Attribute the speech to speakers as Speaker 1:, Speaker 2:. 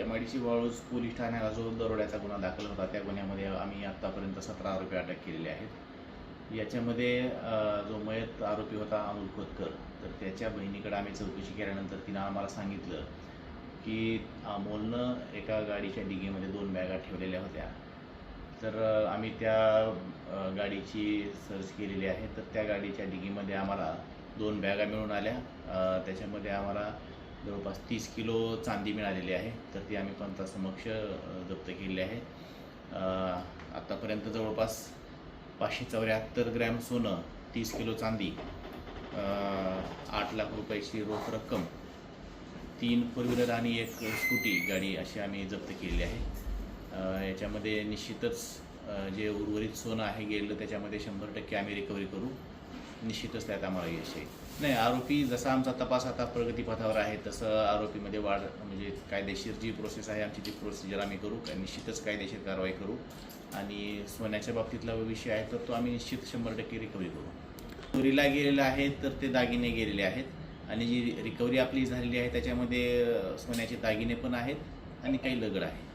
Speaker 1: M I D C Waluj police ठाण्याला जो दरोड्याचा गुन्हा दाखल होता त्या गुन्ह्यामध्ये आम्ही आत्तापर्यंत सतरा आरोपी अटक केलेले आहेत. याच्यामध्ये जो मयत आरोपी होता अमोल खोतकर तर त्याच्या बहिणीकडे आम्ही चौकशी केल्यानंतर तिनं आम्हाला सांगितलं की अमोलनं एका गाडीच्या डिगीमध्ये दोन बॅगा ठेवलेल्या होत्या. तर आम्ही त्या गाडीची सर्च केलेली आहे. तर त्या गाडीच्या डिगीमध्ये आम्हाला दोन बॅगा मिळून आल्या. त्याच्यामध्ये आम्हाला जवळपास तीस किलो चांदी मिळालेली आहे. तर ती आम्ही पंथासमक्ष जप्त केलेली आहे. आत्तापर्यंत जवळपास पाचशे चौऱ्याहत्तर ग्रॅम सोनं तीस किलो चांदी आठ लाख रुपयाची रोख रक्कम तीन फोर व्हीलर आणि एक स्कूटी गाडी अशी आम्ही जप्त केलेली आहे. याच्यामध्ये निश्चितच जे उर्वरित सोनं आहे गेलं त्याच्यामध्ये शंभर टक्के आम्ही रिकव्हरी करू. निश्चितच त्यात आम्हाला यश आहे. नाही आरोपी जसा आमचा तपास आता प्रगतीपथावर आहे तसं आरोपीमध्ये वाढ म्हणजे कायदेशीर जी प्रोसेस आहे आमची ती प्रोसिजर आम्ही करू निश्चितच कायदेशीर कारवाई करू. आणि सोन्याच्या बाबतीतला विषय आहे तर तो आम्ही निश्चित शंभर टक्के रिकव्हरी करू. चोरीला गेलेला आहे तर ते दागिने गेलेले आहेत. आणि जी रिकव्हरी आपली झालेली आहे त्याच्यामध्ये सोन्याचे दागिने पण आहेत आणि काही लगड आहे.